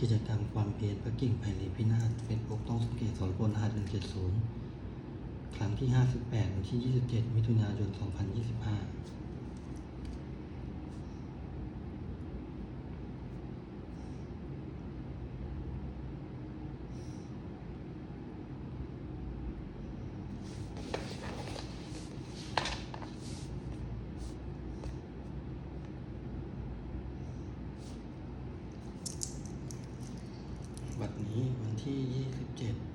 กิจกรรมความเพียรพระกิ่งไผ่ลีพินาศเฟซบุ๊กต้องสังเกตสอนพลรหัสหนึ่งเจ็ดศูนย์ครั้งที่ห้าสิบแปดวันที่ยี่สิบเจ็ดมิถุนายนสองพันยี่สิบห้า บัดนี้วันที่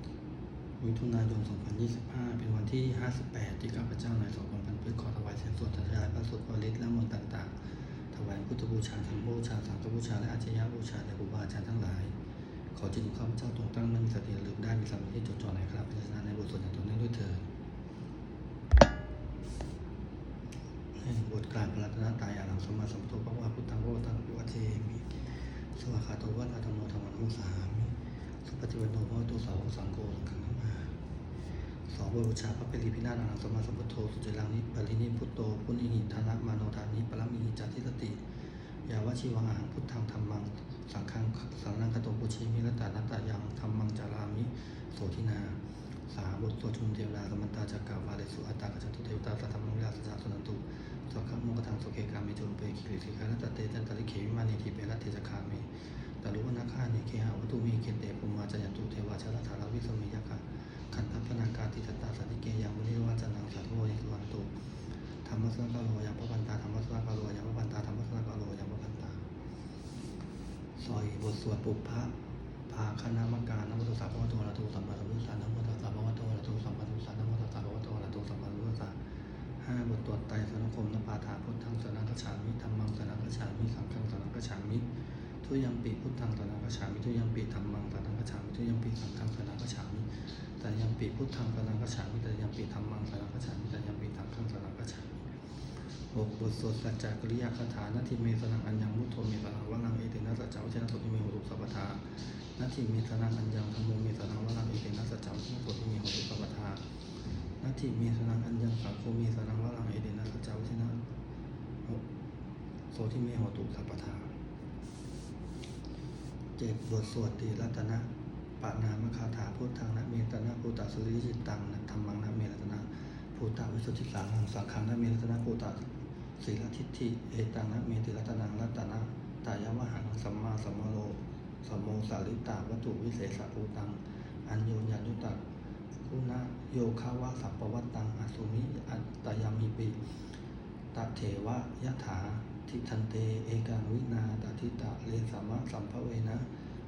27 มิถุนายน 2025 เป็นวันที่ 58 ที่ข้าพเจ้านายสองพันพันพืชขอถวายเสียงสวดทยายพระสุดวริตและมนต์ต่างๆ ถวายพุทธบูชาธรรมบูชาสังฆบูชา และอาจยบูชาแด่ครูบาอาจารย์ทั้งหลาย ขอจิตของข้าพเจ้าจงตั้งมั่นมีสติระลึกได้มีสมาธิจดจ่อในคราพิจารณาในบทสวดอย่างต่อเนื่องด้วยเถิด ในบทกลารพระรัตนตรัยอาลังสมมาสมพุทโธพระว่าพุทธังพระวตังพระวะเทมิสวากขาโตวัตอาธรรมโมธรรมนุสามิสุปฏิวันโนพระตุสาวสังโฆสังฆามาสองบูชาพระเปรีพินาศอนังสมมาสมพุทโธสุจิรังนิปรินิพุตโตพุนิหิธานะมาโนธานิปรมิหิจัติสติยาวชิวังอาหังพุทธังธรรมังสังฆังสังนังกตโตปุชีมิรัตานัตตายังธรรมังจารามิโสทินา สาบทตัวชุมเทวดาสมันตาจักกาวาเลสุอัตตากัจตุเทวตาสัทธรรมวิลาสสาสุนันตุสักขะโมกขังสุเกกามิจุลเปกิริสิกาลตเตจันตริเขวิมานิทิเปรัตเทจคามิตรุวนาคาเนเคหาวัตุมีเกเตปุมาจันตุเทวาชลธารวิสมิยคะขันธปนาการติตตาสันติเกยังมุนิวาจันังสาธุโยสุวันตุธรรมสนกาโลยังพระปันตาธรรมสนกาโลยังพระปันตาธรรมสนกาโลยังพระปันตาซอยบทสวดปุพพะ ภาคณามการนโมตัสสะภะคะวะโตอะระหะโตสัมมาสัมพุทธัสสะนะโมตัสสะภะคะวะโตอะระหะโตสัมมาสัมพุทธัสสะนะโมตัสสะภะคะวะโตอะระหะโตสัมมาสัมพุทธัสสะห้าบทตรวจไตรสนคมนปาฐาพุทธังสนังกัจฉามิธรรมังสนังกัจฉามิสังฆังสนังกัจฉามิทุยังปีพุทธังสนังกัจฉามิทุยังปีธรรมังสนังกัจฉามิทุยังปีสังฆังสนังกัจฉามิแต่ยังปีพุทธังสนังกัจฉามิแต่ยังปีธรรมังสนังกัจฉามิแต่ยังปีสังฆังสนังกัจฉามิหกบทสวดสัจจกริยาคาถานาทีเมสนังอัญญังมุทโธเมสนังวะนังเอตินะสัจจาวชนะสุติเมหุรุสัพพทา นาทีเมสนังอัญญังธรรมมเมสนังวะนังเอตินะสัจจาวชนะสุติเมหุรุสัพพทานาทีเมสนังอัญญังสังโฆเมสนังวะนังเอตินะสัจจาวชนะโสติเมหุรุสัพพทาเจ็บบทสวดตีรัตนะปะนามคาถาพุทธังนะเมตนะภูตะสุริจิตตังนะธรรมังนะเมรัตนะภูตะวิสุทธิสังหังสังขังนะเมรัตนะภูตะศีลทิฏฐิเอตังนะเมติรัตนังรัตนะตายาวหังสัมมาสัมโมโล สมโมสาลิตาวัตถุวิเศษภูตัง อัญโยญานุตังคุณะโยคาวะสัพปวัตตังอสุมิอัตตยามิปิตะเทวะยะถาทิทันเต เอกังวินาตทิตะเลสามะสัมภเวนะ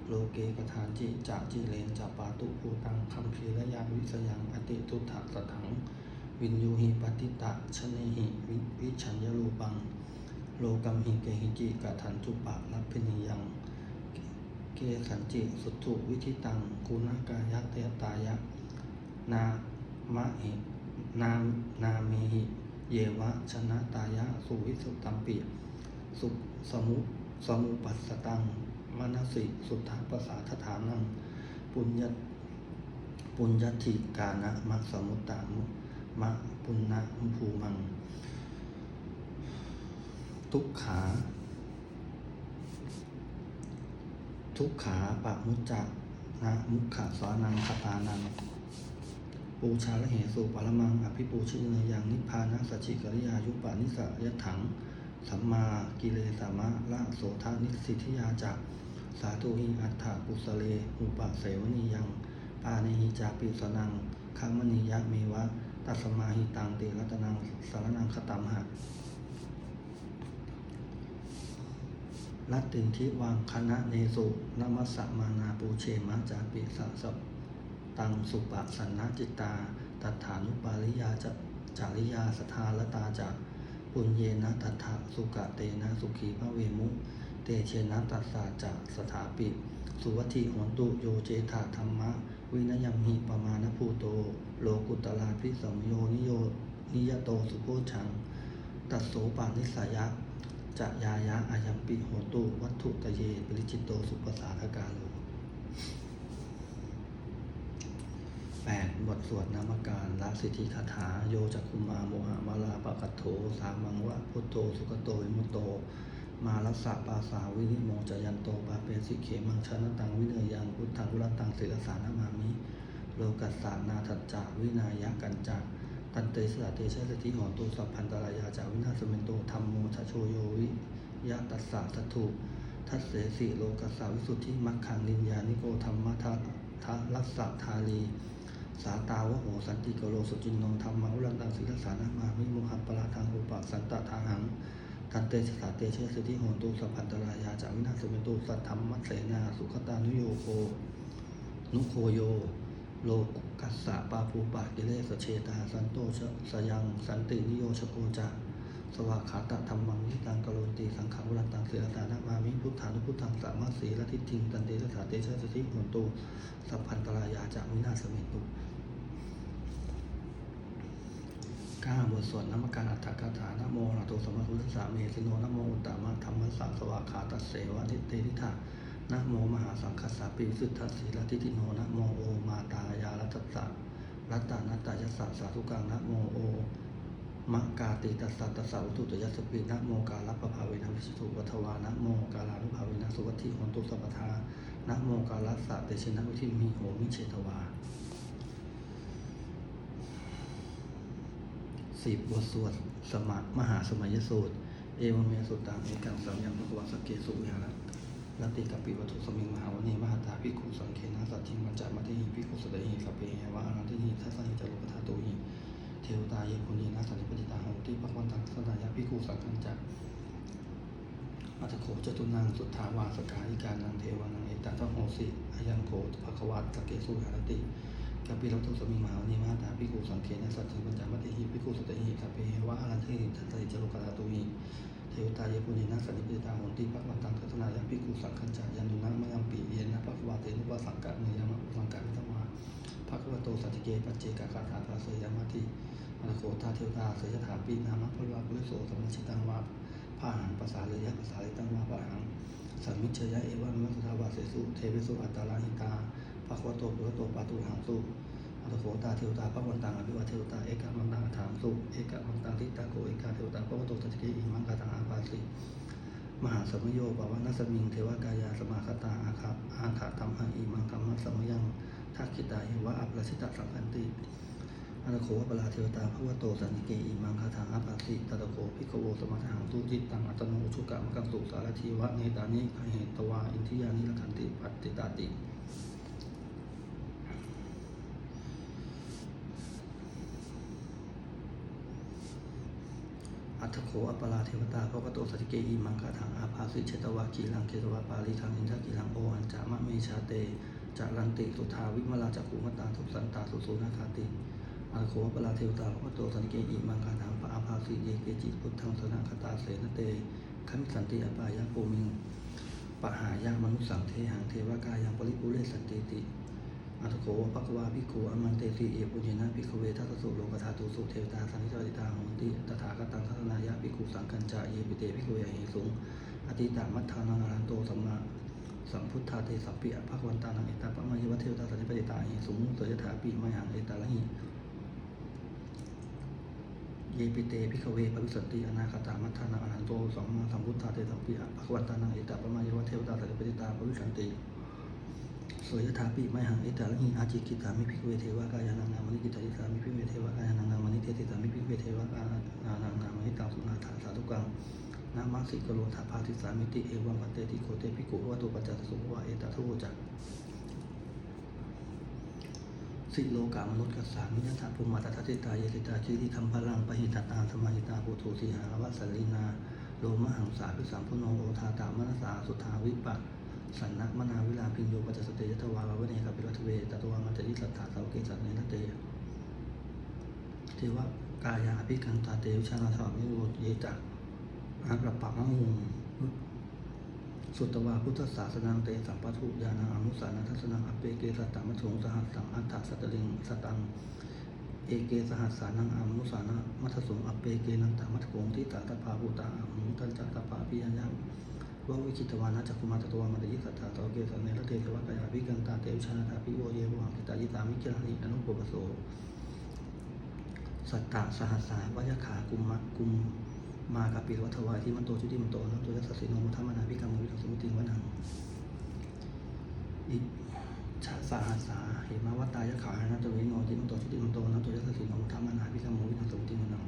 โลเกกทานจิจะจิเลนจะปาตุภูตังคัมภีระยาวิสยังอติตุถะสถัง วินยูหิปฏิตะชเนหิวิวิชัญญรูปัง โลกัมหิเกหิจิกทันจุปะรัพพินิยัง เกสันจิสุตุวิธิตังกุณกายเตตายะ นามะหินามนาเมหิเยวะชนะตายะสุวิสุตตัมปิ สุสมุสมุปัสสตังมนสิสุทธาปสาทฐานัง ปุญญปุญญติกานะมะสมุตตามุมะปุณณะภูมัง ทุกขา ทุกขาปะมุจจะนะมุขะสานังคตานังปูชาละเหสุปรมังอภิปูชิเนยังนิพพานะสัจจิกริยายุปานิสยถัง สัมมากิเลสามะละโสธานิสิทธิยาจักสาธุหิอัฏฐปุสเลอุปเสวนียัง ปาเนหิจาปิสนังคัมมณียะเมวะตัสมาหิตังเตรัตนังสารนังคตัมหะ รัตตินทิวังคณะเนสุนมัสสมานาปูเชมะจาปิสัสสตังสุปะสันนจิตตาตัฏฐานุปาริยาจะจาริยาสทาลตาจะปุญเยนะตัฐาสุกะเตนะสุขีพระเวมุ เตเชนะตัสสาจะสถาปิ สุวัติโหนตุโยเจธาธรรมะ วินยัมหิปมาณภูโต โลกุตลาภิสัมโยนิโยนิยโตสุโพชัง ตัสโสปานิสายะ จะยายะอายัมปิโหตุวัตถุตะเยปริจิตโตสุปสาทกาโลแปดบทสวดนามการละสิทธิคาถาโยจักคุมาโมหะมาลาปะกัตโถสามังวะพุทโธสุขโตวิมุตโต มาลัสสะปาสาวินิโมจยันโตปาเปสิเขมังชนะตังวิเนยยังพุทธังกุลตังศิลสานามามิโลกัสสานาทัจจาวินายะกันจา ตันเตสะเตชะสติหอนตุสัพพันตรายาจาวินาสเมนโตธรรมโมชโชโยวิยะตัสสะทัตถุทัสเสสิโลกัสสาวิสุทธิมัคคังนินยานิโกธรรมะทะทะลัสสะทาลีสาตาวะโหสันติโกโลสุจินโนธรรมะอุลันตังศิลสานามามิโมหัปปะลาทังอุปะสันตทาหังทันเตสสาเตเชสติโหนตุสัพพันตรายาจาวินาสเมนโตสัทธรรมัสเสนาสุขตานุโยโคนุโคโย โลกัสสะปาปูปะกิเลสเชตา สันโตชสยังสันตินิโยชโกจาสวากขาตธรรมังนิตังกโลติสังขังวรัตังเสรตานามามิพุทธานุพุทธังสามาสีละทิฏฐิงตันเตสสาเตชะสติโหนตุสัพพันตรายาจาวินาสเมตุก้าบทสวดนมการอัตถกถานะโมนะโตสมมาพุทธสสะเมสิโนนะโมอุตตมะธรรมสังสวากขาตัสเสวะนิเตนิธา นะโมมหาสังคัสสะปิวิสุทธัสสีลทิติโนนะโมโอมาตายารัตสะรัตตานัตตายัสสะสาธุกังนะโมโอมะกาติตัสสะตัสสะอุตุตยัสสปินะโมกาลปภาเวนะวิสุทุวัฏวานะโมกาลานุภาเวนะสุวัตถิโหนตุสัพทานะโมกาลัสสะเตชินะวิธิมีโหมิเชตวาสิบบทสวดสมัมหาสมัยสูตร เอวเมสุตังเอกังสัมยังพระวสเกสุวิหาร ลติกัปปิวัตถุสมิงมหาวเนมหาตาภิกขุสังเคนะสัจจิมัจจามัติหิภิกขุสดหิสัพเพเหวะอนันติหิทัสสหิจารุปทาตุหิเทวตาเยปุณีนาสันติปติตาโหติปักวันตังสนายาภิกขุสังฆังจักอัตโขจตุนังสุทธาวาสกายิกานังเทวานังเอตตะโหสิอายังโขภควาตตะเกสุหารติกัปปิรัตถุสมิงมหาวนิมาตาภิกขุสังเกนะสัจจิปัญจมัตติหิภิกขุสตหิสัพเพเหวะอรันติหิทัตติจโลกตาตุหิ เทวตาเยปุณีนะสันนิปิตาโหติปักวันตังทัศนายาภิกุสังฆัญจายันตุนะมยังปีเยนะภควาเตนุปสังกะเมยามะอุสังกะมิตวาภควโตสัจเกปัจเจกาคาถาภาเสยามติอนาโคตาเทวตาเสยถาปีนามะภวาปุริโสสัมมชิตังวาพาหังภาษาเลยยะภาษาเลยตังวาพาหังสัมมิชยะเอวะมิมัสสทาวาเสสุเทวิสุอัตตาลาหิตาภควโตปุรโตปาตุหังสุ อัตโขตาเทวตาพระวันตังอภิวาเทวตาเอกามันตังถามสุเอกามันตังทิตาโกเอกาเทวตาพระวโตสัจเกอิมังกาตังอาภาสิมหาสมโยปวานัสมิงเทวกายาสมาคตาอาคาอาคาธรรมหอิมังธรรมะสมยังทักขิตาเหวะอัปรสิตาสังคันติอัตโขวปลาเทวตาพระวโตสัจเกอิมังคาตังอาภาสิตัตโขภิกโวสมัทหังตุจิตตังอัตโนชุกะมกังสุสารทีวะเนตานิขเหตตวาอินทิยานิลขันติปัตติตาติ อัตถโขอัปปลาเทวตาพระวโตสัจเกอิมังคาทังอาภาสิเชตวากีลังเกตวาปาลิทังอินทกิลังโอหันจามะเมชาเตจารันติสุทาวิมลาจักขุมตาสุสันตาสุสุนาคาติอัตถโขอัปปลาเทวตาพระวโตสัจเกอิมังคาทังพระอาภาสิเยเกจิพุทธังสนาคตาเสนเตขันสันติอปายะโกมิงปะหายามนุสังเทหังเทวกายังปริปุเรสันติติ อัตโขภควาภิกอมันเตสีเอปุญญนะภิกเวทัสสุโลกธาตุสุเทวตาสันนิจติตาโหนติตถาคตังทัศนายะภิกุสังกัญจาเยปิเตภิกขเวหิสุงอติตามัทธานังอรันโตสัมมาสัมพุทธาเตสัพพิอภควันตานังเอตาปะมะยวะเทวตาสันนิปติตาหิสุงเสยถาปิมหังเอตาละหิเยปิเตภิกเวปวิสันติอนาคตามัทธานังอรันโตสัมมาสัมพุทธาเตสัพพิอภควันตานังเอตาปะมะยวะเทวตาสันนิปติตาปวิสันติ สยถาปิไมหังเอตาละหิอาจิกิตามิภิกเวเทวกายานังนามนิกิตายิสามิภิกเวเทวกายานังนามนิเทติสามิภิกเวเทวกายานังนามนิตังสุนาถาสาธุกังนามาสิกโลธาภาติสามิติเอวังปัตเตติโคเตภิกขุวัตุปัจจตสุวะเอตาทุโวจักสิโลกามนุษย์กสามิยถาภูมิมาตถาติตาเยติตาจิริธรรมพลังปหิตตาสมาหิตาปุถุสีหาวะสัลลินาโลมหังสาพิสัมพุโนโอทาตามนัสาสุทาวิปัส สันนักมนาวิลาพินโยปัจจสเตยทวาลาวเนกับปิรัตเวตตวามันจะยิสัทธาสาวเกสัตเนนเตเทวกายาภิกันตาเตวิชานาสามิโรเยจักอากระปะมะมุงสุตวาพุทธศาสนังเตสัมปทุญาณังอนุสานัทัสนังอเปเกสัตตมชงสหัสสังอัฏฐสัตตลิงสตังเอเกสหัสสานังอนุสานะมัทสงอเปเกนันตมัทโกงทิตาตปาภูตาอมุตันจัตตปาปิยังยัง ววิคิตวานะจักคุมาตตวามันตยิสัทธาตวเกสันเนรเทเทวกายาภิกันตาเตวชานะทาภิโวเยวหังกิตายิตามิกิรานิอนุปปโสสัตตะสหัสสาวยขากุมมะกุมมากาปิวัฏวายที่มันโตชุติมันโตนันโตยัสสะสิโนมุทัมนาพิกรรมวิทังสมุติงวนังอิชาสหัสสาเหมาวัตตายะขานันโตวิโนที่มันโตชุติมันโตนันโตยัสสะสิโนมุทัมนาพิกรรมวิทังสมุติงวนัง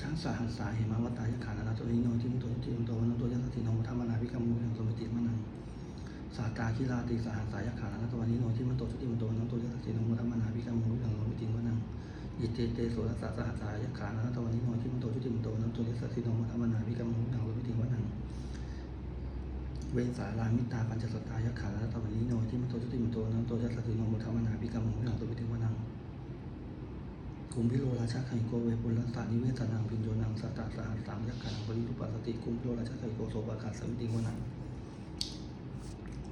ช้าง สหัสสาเหมาวัตตายขานาโตนิโนทิมโตทิมโตนันโตยัสติโนมุทัมนาภิกรรมมุยังสมิติมนังสาตาคิราติสหัสสายขานาโตนิโนทิมโตชุติมโตนันโตยัสติโนมุทัมนาภิกรรมมุยังสมิติมนังอิเตเตโสรสะสหัสสายขานาโตนิโนทิมโตชุติมโตนันโตยัสติโนมุทัมนาภิกรรมมุยังสมิติมนังเวสารามิตาปัญจสตายขานาโตนิโนทิมโตชุติมโตนันโตยัสติโนมุทัมนาภิกรรมมุยังสมิติมนัง กุมพิโรราชาไขโกเวปุลสานิเวสนังพินโยนังสัตตาสหัสสังยักขังปริรูปัสสติกุมพิโรราชาไขโกโสปะขาสมิติวนัง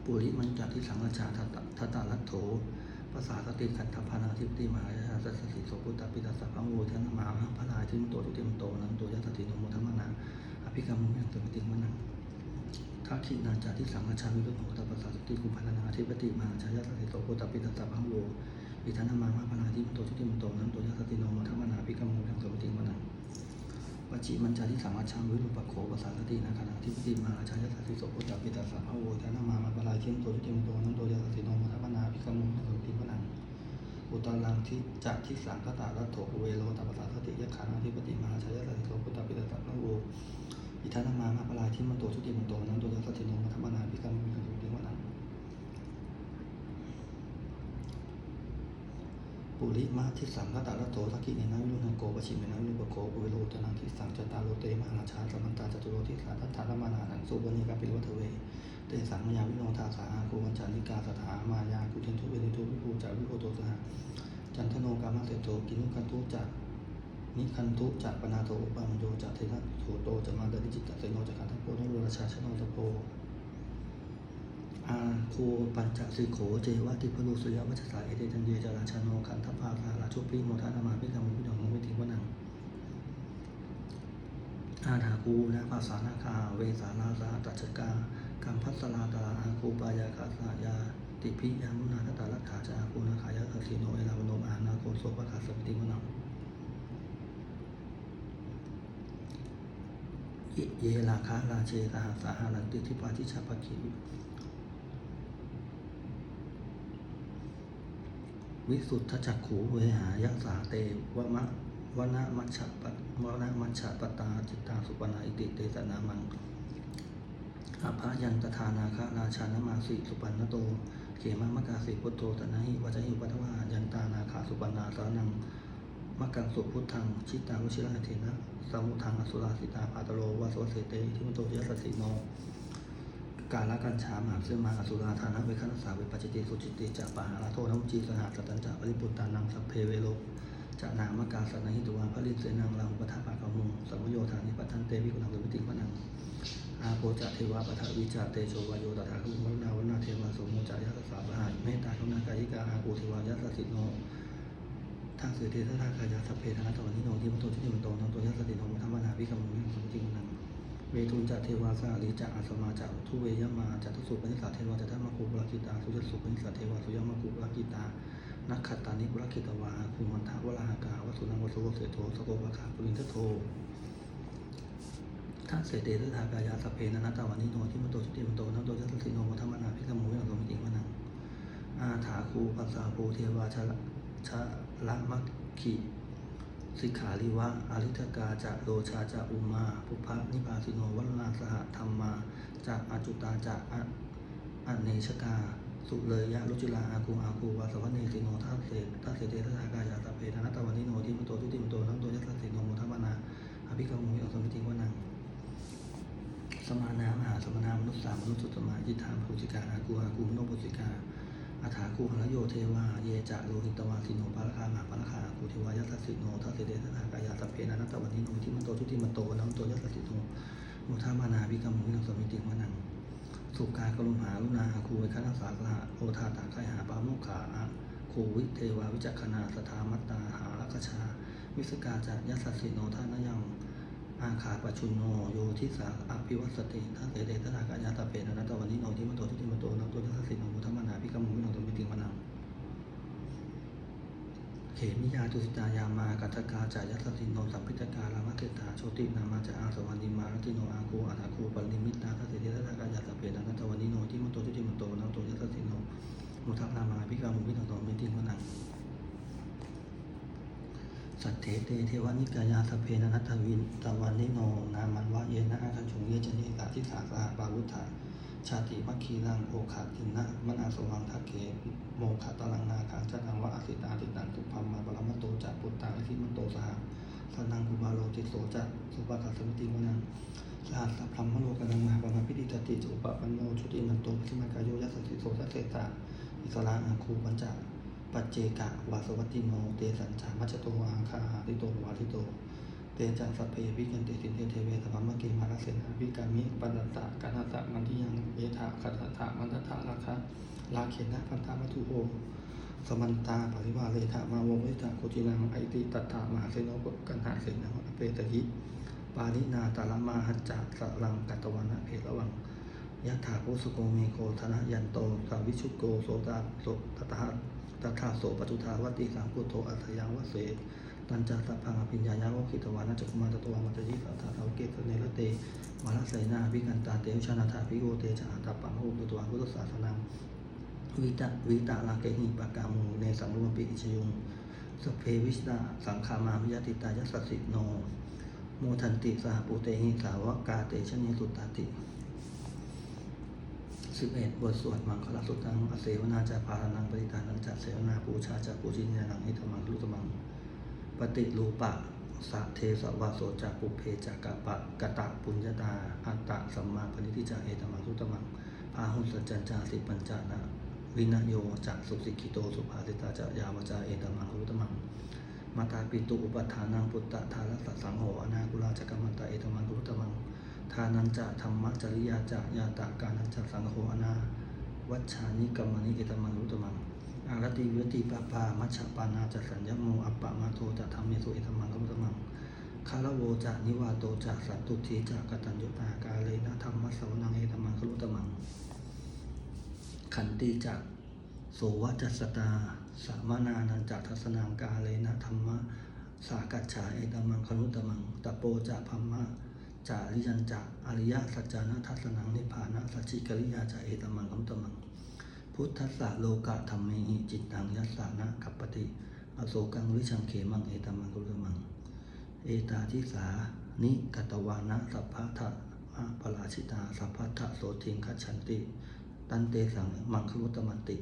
ปุริมันจัดที่สังฆชาทัตตาลัตโถภาษาสติขันธพานาธิปติมหายาสัสสิโสปุตตปิตัสสะพังโวทนามาพระลายทิมโตทุติมโตนันโตยัสติโนโมทัมมนาอภิกรรมมุยังสมิติวนังทักขินาจาที่สังฆชาวิรุตโหตปัสสะสติกุมภานาธิปติมหาชายาสสิโสปุตตปิตัสสะพังโว อิทานามามาพนาทิมโตชุติมโตนั้นโตยัสสติโนมัทมนาภิกรรมมุยังสมติมนังวจิมันจาริสามัชชังวิรุปโขภาษาสตินาคานาทิปติมาราชายัสสติโสปุตตปิตาสะภะโวทานามามาพนาทิมโตชุติมโตนั้นโตยัสสติโนมัทมนาภิกรรมมุยังสมติมนังอุตรังทิจักทิสังคตาลัตโถเวโรตภาษาสติยักขานาทิปติมาราชายัสสติโสปุตตปิตาสะภะโวอิทานามามาพนาทิมโตชุติมโตนั้นโตยัสสติโนมัทมนาภิกรรมมุยังสมติมนัง ปุริมาทิสังคตาลโตทักขิเนนะวิรุณโกปชิเมนะวิรุปโกปุเวโรตนังทิสังจตาโลเตมหาราชาสมันตาจตุโรทิสาทัตถามานานังสุวเนกาปิโลทเวเตสังมยาวิโนทาสาอาคูวัญจานิกาสถามายากุเทนทุเวนิทุวิภูจาวิโพโตสหจันทโนกามาเสโตกินุคันทุจักนิคันทุจักปนาโตอุปามโยจักเทนะโถโตจะมาดริจิตตเสโนจักขันทโพนโรราชาชโนตโพ อาโคปัญจสิโขเจวะติพลุสุยวัชสาเอเตจันเยจาราชาโนขันธภาคาราชุปิโมทานามาพิกรรมวิดองวิธิวนังอาถาคูนะภาษานาคา เวสานาสาตัจกากัมพัสลาตาอาคูปายาคาสายา ติพิยามุนาคตาลักขาจาคูนาขายาคสิโนเอลาวโนมอานาโกโสปะขาสมติวนังเยลาคาราเชตาสาหารันติทิปาทิชาปะคิ วิสุทธจักขูเวหายะสาเตวะมะวนะมัชฌะปะวนะมัชฌะปตาจิตตาสุปนาอิติเตสนามังอาภายันตทานาคาราชานามาสิสุปันนโต เขมะมะกาสิพุทโธตนะหิวัจหิปัทวายันตานาคาสุปันนาสานังมะกังสุพุทธังชิตาวชิระเทนะสมุทังอสุราสิตาปาตโรวาสวเสเตทิมโตยัสสสิโน การละกัญชามหาเสื่อมาอสุราธานะเวคันสาเวปัจจิติสุจิติจะปะหาราโทน้ำจีสหสัตตัญจะปริปุตตานังสัพเพเวโลจะนามกาสนหิตุวาพระลินเสนังลังปะทะปะกะมุงสัมโยธานิปัตตันเตวิกุณังวิติวนังอาโปจะเทวาปะทวิจาเตโชวายโยตถาคุมรณาวนาเทวาสมุจัยยัสสาปะหายเมตตาคุณากายิกาอาโกเทวายัสสสิโนทังเสเททะทากายาสัพเพธนะตวันิโนทิมโตทิมโตนันโตยัสสติโนมุทัมมนาภิกรรมมุสัมติวนัง เวทุนจะเทวาสาลีจะอาสมาจะทุเวยมาจะทุสุปนิสาเทวาจะทัมมาคูปรกิตาสุจสุปนิสาเทวาสุยมาคูปรกิตานักขัตตานิปรกิตวาคุมันทาวราหากาวสุนังวสุโวเสโทสโกปะขาปุรินทโททัเสเตทากายาสเพนะนัตตาวันิโนทิมโตชุติมโตนัโตยัสสิโนมทัมมนาพิกรรมมุยังสมิติมนังอาถาคูปัสสาภูเทวาชะชะละมัคคิ สิกขาลิวะอริทกาจะโลชาจะอุมาภุพะนิพาสิโนวัลนาสหธรรมมาจะอจุตาจะอะอเนชกา สุเลยยะรุจิลาอากูอากูวาสวเนสิโนทัสเสทัสเสเตทัสากายาตเพนัตตวันนิโนทิมโตทุติมโตนัมโตยัสสสิโนมุทัมมนาอภิกรรมุยอสมิติวนังสมานามหาสมานามนุษย์สามนุษย์สุตมายิทานภูสิกาอากูอากูมโนภูสิกา อาถาคูหรโยเทวา เยจะโลหิตวาสิโนปาลคามาปาลคาอากูเทวายัสสิโนทัสเสเดทัสากายาสัพเพนะนัตวันนิโนทิมันโตทุติมันโตนัมโตยัสสิโนโมทามานาภิกรรมุยสมิติวนังสุกากรุมหาลุนาอาคูเวคณสาสหะโอทาตาไคหาปามุขาอาโคภูวิเทวาวิจักขณาสถามัตตาหารักชา วิสกาจัยัสสสิโนทานยัง อาคาปชุนโนโยทิสาอภิวัสติทัสเสเดตถากายาตาเปนะนัตตวันนิโนทิมโตทิติมโตนัตโตยัสสิโนมุทมนาภิกรรมุวิโนตมิติมนังเขมิยาตุสิตายามากัตกาจายัสสิโนสัมพิตการามเกตาโชตินามาจาอาสวันิมารติโนอาคูอาตาคูปริมิตาทัสเสเดตถากายาตาเปนะนัตตวันนิโนทิมโตทิติมโตนัตโตยัสสิโนมุทนามาภิกรรมุวิโนตมิติมนัง สัตเถเตเทวานิกายาสเพนนัตถวินตวันนิโน นามันวะเยนะอาคันชุงเยจเนกาทิสาสหปาวุธาชาติมัคคีรังโอขาตินะมนาสวังทักเกโมขะตลังนาคังจันังวะอสิตาติตังสุพัมมาปรมตโตจักปุตตาอิทิมันโตสหสนังกุบาโลติโสจักสุปัสสมิติมนังสหัสสัพพรหมโลกันังมาปมาพิติตติจุปปันโนชุติมันโตพิสิมากายโยยัสสิโสจัสเสตาอิสระอาคูปัญจ ปัจเจกะวาสวัตติโนเตสัญจามัจโตอาคาหาติโตวาทิโต เตจังสัพเพวิกันติสินเตเทเวสพัมมะเกมาลเสนาวิกามิปันตตะกันาตะมันทิยังเยธาคัตถะมันตถะราคะลาเขนะพันธามัทุโอสมันตาปริวาเลธามาวงวิตาโคจินังไอติตัตถามหาเสโนกกันหาเสนาเปตหิปานินาตาลมาหัจจะสลังกัตวนะเพระวังยะถาโกสโกเมโกธนะยันโตสาวิชุโกโสตาโสตถา ตถาโสปทุทาวติสังพุโธอัตยังวเสตันจัสัพพังอภิญญายาโวคิตวานะจักขุมาตตวามัจยิสัทธาเทาเกตเนรเตมาลเสนาวิกันตาเตวชนาถาภิโกเตจาตาปังโหตุตวาพุทธศาสนังวิตะวิตะลาเกหิปากามูเนสังรวมปิอิชยุงสเพวิสตาสังขามาวิยติตายัสสสิโนโมทันติสหปุเตหิสาวกาเตชเนสุตตาติ สิบเอ็ดบทสวดมังคลสุตังอเสวนาจะพานังปริตานังจะเสวนาปูชาจะปูจินยานังอิธมังลุตมัง ปฏิรูปะสะเทสวาโสจะปุเพจะกะปะกะตะปุญญาตาอัตตะสัมมาปณิทิจาเอตมังลุตมังพาหุสจันจาสิปัญจานะวินโยจะสุสิกิโตสุภาสิตาจะยาวจาเอตมังลุตมังมาตาปิตุอุปทานังพุตตะทารัสสังโฆอนาคุลาจักรมันตะเอตมังลุตมัง ทานันจะธรรมจริยาจะยาตาการันจะสังโฆอนา วัชชานิกรรมนิเอตมังรุตมังอารติวิติปะปามัชฌปานาจะสัญญโมอัปปะมาโทจะธรรมเมสุเอตมังรุตมังคารโวจะนิวาโตจะสัตตุทีจะกตัญญูตากาเลนะธรรมะสวนังเอตมังรุตมัง ขันติจะโสวัจสตาสามนานันจะทัสนังกาเลนะธรรมะสากัจฉาเอตมังครุตมังตะโปจะพัมมะ จาริยันจะอริยสัจจานะทัสนังนิพพานะสัจจิกริยาจะเอตมังคัมตมัง พุทธัสสะโลกะธรรมเมหิจิตตังยัสสานะกัปปติอโศกังวิชังเขมังเอตมังกุลมัง เอตาทิสานิกตวานะสัพพะทะอะปราชิตาสัพพะทะโสทิงคัจฉันติ ตันเตสังมังคุตมันติ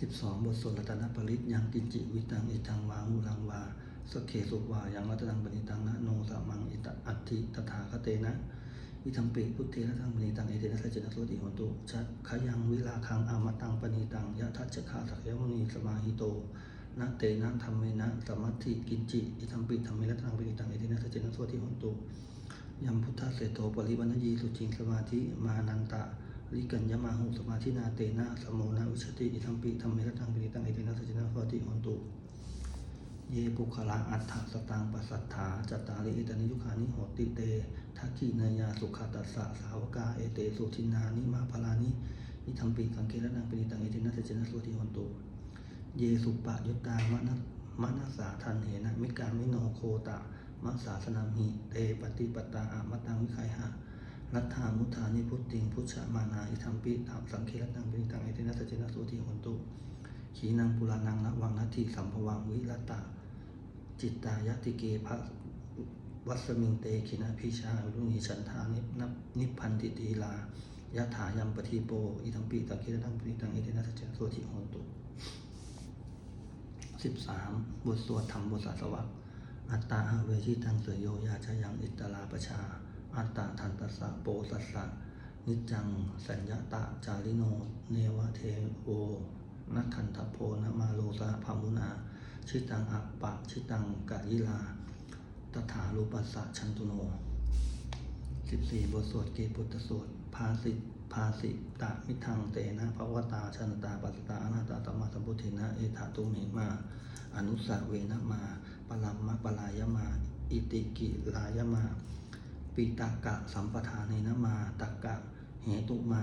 สิบสองบทสวดรัตนปริตยังกินจิวิตังอิทังวาหูลังวา สเคสุวายังรัตนังปณิตังนะโนสามังอิตะอัตถิตถาคเตนะวิธัมปิพุทเทนะทังปณิตังเอเตนะสัจจนะโสติโหนตุชัดขยังวิลาคังอามตังปณิตังยะทัจจคาสักยมุนีสมาหิโตนะเตนะธรรมเมนะสมัตถิกินจิอิทัมปิธรรมเมรัตังปณิตังเอเตนะสัจจนะโสติโหนตุยัมพุทธเสโตปริวันยีสุจิงสมาธิมานันตะลิกันยมาหุสมาธินาเตนะสมโมนาอุชติอิทัมปิธรรมเมรตังปณิตังเอเตนะสัจจนะโสติโหนตุ เยปุคลาอัฏฐสตังปัสสัทธาจตาริเอตานิยุคานิโหติเตทักขีนายาสุขตัสสะสาวกาเอเตสุทินานิมาพลานิอิทัมปิสังเกรนังปิตังเอเตนะสัจจนะโสติโหนตุเยสุปะยุตตามนะมนัสสาทันเหนะมิการมิโนโคตะมัสสาสนามิเตปฏิปตาอามตังวิไคหะรัตถามุทานิพุติงพุทธมานาอิทัมปิธรรมสังเครตังปิตังเอเตนะสัจจนะโสติโหนตุขีนังปุรานังนะวังนาทีสัมภวังวิรตา จิตตายติเกภะวัสมิงเตขินาพิชาลุนีฉันทานินับนิพพันติตีลายะถายัมปทีโปอิทัมปีตะเกตังปิตังเอเตนะสัจจโสติโหนตุสิบสามบทสวดธรรมบทสาสวะอัตตาหะเวชิตังเสยโยยาชยังอิตลาปชา อัตตาทันตสะโปสัสสะนิจจัง สัญญาตะจาริโน เนวะเทโวนักขันทโพนมาโลสะพามุนา ชิตังอัปปะชิตังกะยิลาตถารูปัสสะชันตุโนสสิบสี่บทสวดเกปุตตสวดภาสิภาสิตามิทังเตนะภวตาชนตาปัสตาอนาตาตัมมาสัมพุทเทนะเอถาตุเหมา อนุสาเวนะมาปลัมมะปลายมา อิติกิลายมาปิตากะสัมปทานเนนะมาตักกะเหตุมา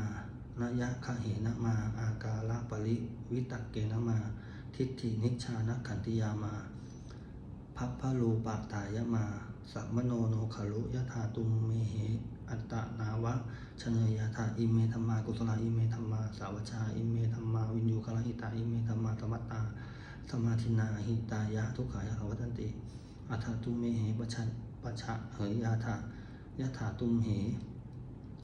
นยะคะเหนะมา อากาละปริวิตักเกนะมา ทิฏฐินิชานขันติยามาพัพพะรูปตายมา สัมมโนโนขลุยถาตุมเมเห อัตตนาวะชเนยถาอิเมธรรมากุศลาอิเมธรรมา สาวชาอิเมธรรมา วินยูคลหิตาอิเมธรรมาสมัตตา สมาธินาหิตายะทุกขายะวัตันติอัฏฐตุมเมเหปะชะปชะเหยยาถายะถาตุมเห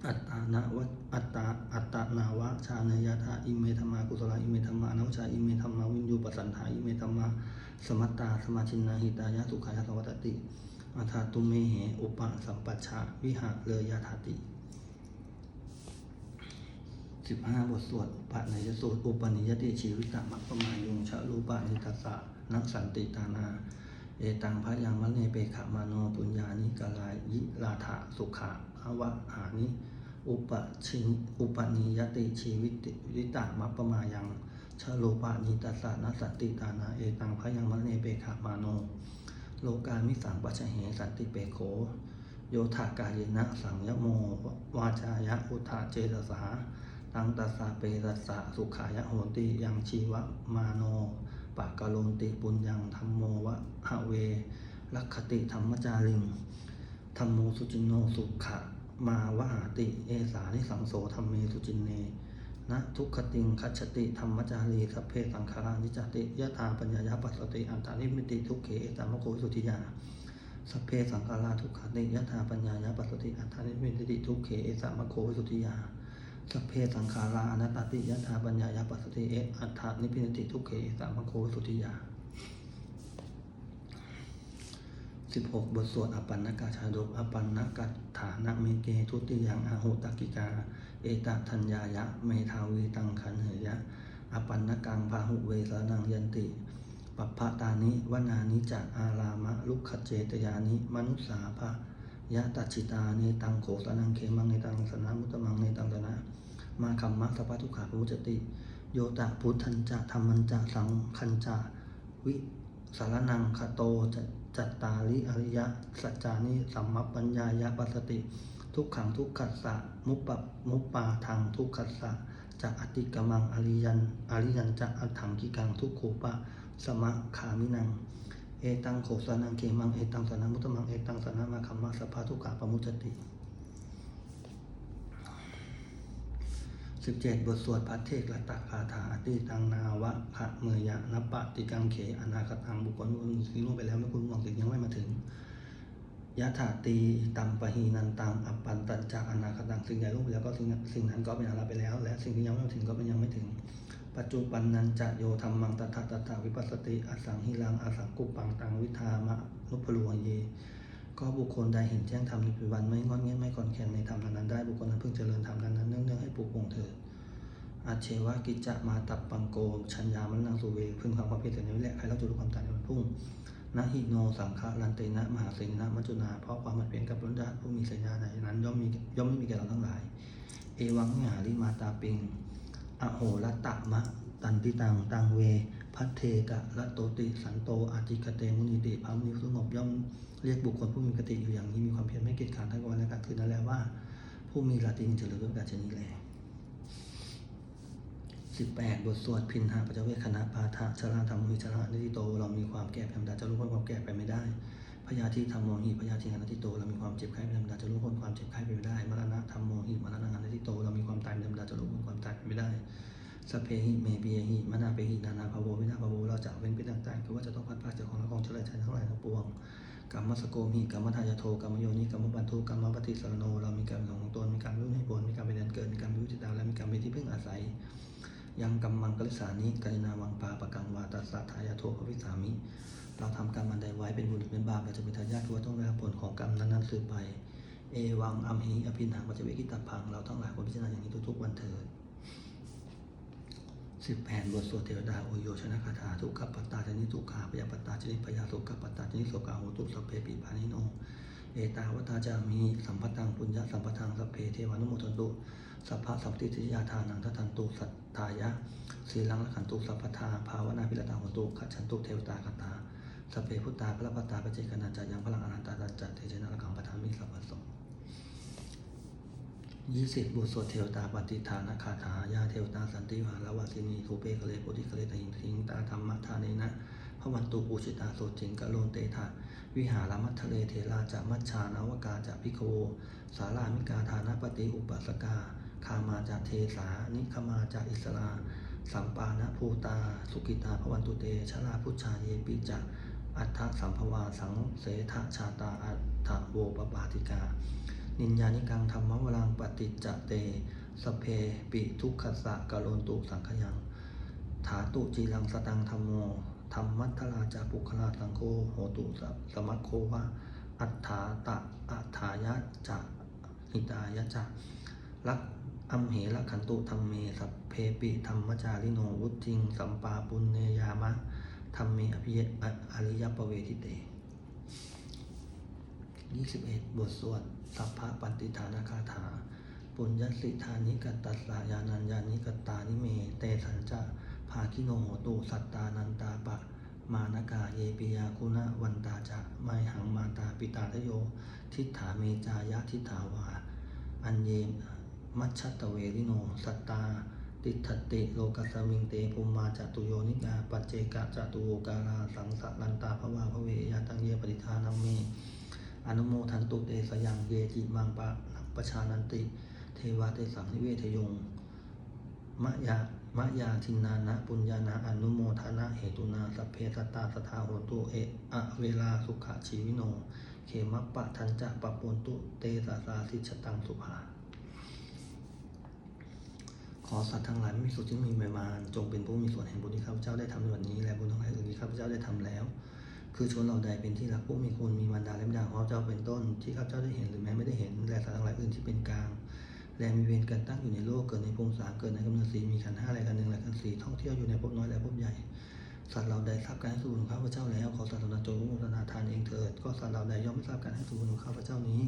อัตตานาวะอัตตาอัตตนาวะชาเนยถาอิเมธรรมากุศลาอิเมธรรมานาวชาอิเมธรรมาวินยูปสันธาอิเมธรรมาสมัตตาสมาธินาหิตายะทุขายะวัตติอัฏฐตุเมเหอุปสัมปัชชะวิหะเลยาถาติสิบห้าบทสวดอุปนิยสูตรอุปนิยติชีวิตมัปปมายุงชะรูปะนิตัสสะนักสันติตานา เอตังพยังมะเนเปขะมาโนปุญญานิกลายิลาถาสุขะอวะหานิ อุปชิอุปนิยติชีวิตวิตามัปปมายังชโลปะนิตัสสะนัสสันติตานาเอตังพยังมะเนเปขะมาโน โลกามิสังปัจเหสันติเปโข โยธากายนะสังยโมวาจายะอุทาเจตสาตังตัสสะเปตัสสะสุขายะโหติยังชีวะมาโนปากกะโลนติปุญญังธรรมโมวะหะเวลักขติธรรมจาริงธรรมโมสุจิโนสุขะ มาวหาติ เอสานิสังโสธรรมเมสุจินเนนะทุกขติงคัจติธรรมจารีสัพเพสังขารานิจติยะถาปัญญายาปัสสติอันตานิมิติทุกเขเอตามโควิสุทธิยาสัพเพสังขาราทุกขติยะถาปัญญายาปัสสติอันตานิมิติทุกเขเอตามโควิสุทธิยาสัพเพสังขาราอนัตตติยะถาปัญญายาปัสสติเออัฏฐานิพินติทุกเขเอตามโควิสุทธิยา สิบหกบทสวดอปันนกาชาดกอปันนกัฐานะเมเกทุติยังอาหุตกิกา เอตทัญญายะ เมทาวีตังคันเหยะอปันนกังพาหุเวสนังยันติปัปพะตานิวนานิจะอารามะ ลุกขเจตยานิ มนุสาภะยะตัจจิตาเนตังโขสนังเขมังเนตังสนามุตมังเนตังสนะมาคัมมะสัพพะทุขาปุจติ โยตะพุทธันจะธรรมันจะสังคันจะวิสารนังคโตจะ จัตตาริอริยะสัจจานิสัมมปัญญายะปัสสติ ทุกขังทุกขัสสะมุปปมุปปาทางทุกขัสสะจะอติกมังอริยันอริยันจะอัถังกิกังทุกโขปะสมะขามินังเอตังโขสนังเกมังเอตังสนามุตมังเอตังสนามาคัมมะสภาทุกขาปมุจติ สิบเจ็ดบทสวดพัทเทกละตะคาถาติตังนาวะขะเมยะนปะติกังเขอนาคตังบุคคลผู้สิ่งล่วงไปแล้วไม่คุณหวังสิ่งยังไม่มาถึงยะถาตีตัมปะหีนันตังอัปปันตัญจากอนาคตังสิ่งใดล่วงไปแล้วก็สิ่งนั้นสิ่งนั้นก็เป็นอาราไปแล้ว และสิ่งที่ยังไม่มาถึงก็เป็นยังไม่ถึง ปัจจุบันนันจะโยธรรมังตถาตถาวิปัสสติอสังหิรังอสังกุปปังตังวิธามะนุพลวงเย ก็บุคคลใดเห็นแจ้งธรรมในปัจจุบันไม่งอนเงี้ยไม่ก่อนแข่นในธรรมนั้นได้บุคคลนั้นเพิ่งเจริญธรรมนั้นๆเนื่องให้ปลูกวงเถิดอาเชวะกิจจะมาตับปังโกชัญญามันนังสุเวพึงความความเพียรแต่นี้แหละใครเล่าจุดความตายในวันพุ่งนะหิโนสังฆารันเตนะมหาเสนะมัจจุนา เพราะความมันเปลี่ยนกับพระญาผู้มีสัญญาในนั้น ย่อมมีย่อมไม่มีแก่เราทั้งหลาย เอวังหาริมาตาปิง อโหรตะมะตันติตังตังเว พัทเทกะละโตติสันโตอาติกเตมุนิติพระมุนิสงบย่อมเรียกบุคคลผู้มีกติอยู่อย่างนี้มีความเพียรไม่เกียจขานทั้งวันและกลางคืนนั่นแหละว่า ผู้มีลาตินเจริญด้วยการชนีแลสิบแปดบทสวดพินหาปัจเวคคณะปาทะชราธรรมหิชรานิติโต เรามีความแก่ธรรมดาจะรู้พ้นความแก่ไปไม่ได้พยาธิธรรมโมหิพยาธิงานิติโตเรามีความเจ็บไข้เป็นธรรมดาจะรู้พ้นความเจ็บไข้ไปไม่ได้มรณะธรรมโมหิมรณะงานิติโตเรามีความตายเป็นธรรมดาจะรู้พ้นความตายไปไม่ได้ สเพหิเมเปียหิมนาเปหินานาภาโววินาภาโวเราจะเว้นไปต่างๆคือว่าจะต้องพัดพาจากของละของเฉลยชัยทั้งหลายทั้งปวงกรรมสโกมิกรรมทายาโทกรรมโยนิกรรมบันทุกรรมปฏิสารโนเรามีกรรมของตนมีกรรมรุ่นให้ผลมีกรรมเป็นเดือนเกิดมีกรรมเป็นวิจิตดาวและมีกรรมเป็นที่พึ่งอาศัย ยังกรรมังกลิสานิกานาวังปาปะกังวาตัสสะทายาโทภวิสามิ เราทำกรรมอันใดไว้เป็นบุญหรือเป็นบาปเราจะเป็นทายาทคือว่าต้องได้รับผลของกรรมนั้นๆสืบไป เอวังอัมหิอภินาปัจเจเวกิตาพังเราทั้งหลายควรพิจารณาอย่างนี้ทุกๆวันเถิด สิบแผ่นบทสวดเทวดาโอโยชนะคาถาทุกขปัตตาจนิทุกขาพยาปัตตาจนิพยาสุขปัตตาจนิโสกาโหตุสเพปิปานิโน เอตาวตาจามิสัมปตังปุญญาสัมปทังสัพเพเทวานุโมทันตุสัพพะสัมปติทิยาทานังทัตันตุสัทธายะสีลังละขันตุสัพพทาภาวนาพิรตาหุตุขัจฉันตุเทวตาคาตาสเพพุตตาพระปตตาปเจกนาจายังพลังอนันตาตัจจเทเจนะระขังปทามิสัพพะโส ยี่สิบบทสวดเทวตาปฏิฐานคาถายาเทวตาสันติวาลาวาสินีทูเปกเลโพธิกเลตหิงทิงตาธรรมทาเนนะพระวันตุปูชิตาโสจิงกะโลนเตถาวิหารมัททะเลเทราจะมัชชานาวกาจะพิโคสารามิกาธานปฏิอุปัสกาคามาจะเทสานิคมาจะอิสลาสัมปานะภูตา สุกิตาพระวันตุเตชลาพุชาเยปิจะอัฏฐสัมภวาสังเสทะชาตาอัฏฐโวปปาติกา นินญานิกังธรรมวรังปฏิจจเต สเพปิทุกขสะกะโลนตุสังขยัง ถาตุจีรังสตังธรรมโมธรรมัทธราจาปุคลาสังโฆโหตุสสมัคโควะอัฏฐาตะอัฏฐายะจะหิตายะจะลักอัมเหละขันตุธรรมเมสัพเพปิธรรมจาริโนวุติง สัมปาปุณเนยามะธรรมเมอภิเยอริยปเวทิเต 21 บทสวด สัพพะปฏิฐานคาถา ปุญญสิทานิกตัสสายานัญญานิกตานิเม เตสัญจะภาคิโนโหตุสัตตานันตาปะ มานกาเยปิยาคุณะวันตาจะไมหังมาตาปิตาทโย ทิฏฐาเมจายะทิฏฐาวา อันเยมัชชตเวริโนสัตตาติทตติโลกัสมิงเตภูมาจตุโยนิกาปัจเจกะจตุโวกาลาสังสะลันตาภวาภเวยาตังเยปริธานัมเม อนุโมทันตุเตสยังเยจิมังปะนัปชานันติ เทวาเตสังนิเวทยงมะยามะยาทินานะปุญญานาอนุโมทนาเหตุนาสัพเพสตตาสทาโหตุเอะอะเวลาสุขชีวิโน เขมปะทันจะปะปนตุเตสาสาสิชตังสุภาขอสัตว์ทั้งหลายไม่มีสุดที่มีใบมารจงเป็นผู้มีส่วนแห่งบุญที่ข้าพเจ้าได้ทำในวันนี้และบุญทั้งหลายอื่นที่ข้าพเจ้าได้ทำแล้ว คือชนเราใดเป็นที่รักผู้มีคุณมีมารดาและบิดาของข้าพเจ้าเป็นต้น ที่ข้าพเจ้าได้เห็นหรือแม้ไม่ได้เห็นและสัตว์ทั้งหลายอื่นที่เป็นกลางและมีเวรกันตั้งอยู่ในโลกเกิดในภูมิสามเกิดในกำเนิดสีมีขันห้าและกันหนึ่งและกันสี่ท่องเที่ยวอยู่ในภพน้อยและภพใหญ่สัตว์เราใดทราบการให้สูญของข้าพเจ้าแล้วขอสัตว์เหล่านั้นจงรู้ทนาทานเองเถิดก็สัตว์เราใดย่อมไม่ทราบการให้สูญของข้าพเจ้านี้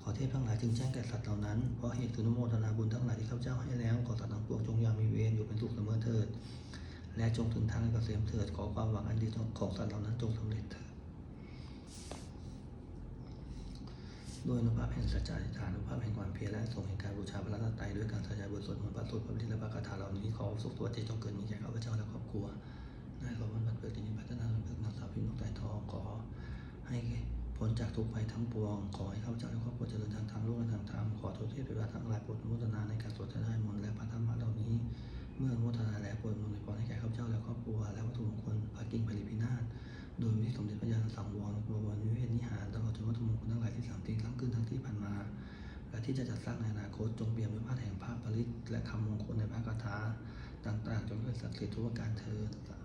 ขอเทพทั้งหลายจึงแจ้งแก่สัตว์เหล่านั้นเพราะเหตุสุนโมทนาบุญทั้งหลายที่ข้าพเจ้าให้แล้วขอสัตว์ทั้งปวงจงยังมีเวรอยู่เป็นสุขเสมอเถิด และจงถึงทางแห่งเกษมเถิดขอความหวังอันดีของสัตว์เหล่านั้นจงสำเร็จเถิดด้วยอนุภาพแห่งสัจจะอิฐานอนุภาพแห่งความเพียรและส่งแห่งการบูชาพระรัตนตรัยด้วยการสยายบทสวดมนต์พระสูตรพระบิดาและพระคาถาเหล่านี้ขอสุขตัวเจจงเกิดมีแก่ข้าพเจ้าและครอบครัวได้ขอวันบัดเกิดที่นี้พัฒนาเบิกนางสาวพิมพ์นกไต่ทองขอให้พ้นจากทุกภัยทั้งปวง ขอให้ข้าพเจ้าและครอบครัวเจริญทางธรรมรุ่งเรืองทางธรรมขอทุกเทพเทวดาทั้งหลายโปรดอนุโมทนาในการสวดถวายมนต์และพระธรรมเหล่านี้ เมื่อนุโมทนาแล้วโปรดอนวยพรให้แก่ข้าพเจ้าและครอบครัว และวัตถุมงคลพระกิ่งผลิพินาศโดยมีสมเด็จพระยาณสังวรบวรวิเวศนิหารตลอดจนวัตถุมงคลทั้งหลายที่สามทิ้งทั้งขึ้นทั้งที่ผ่านมา และที่จะจัดสร้างในอนาคตจงเปี่ยมด้วยพระแห่งพระปริตและคำมงคลในพระคาถาต่างๆ จงด้วยศักดิ์สิทธิ์ทุกประการเธอญ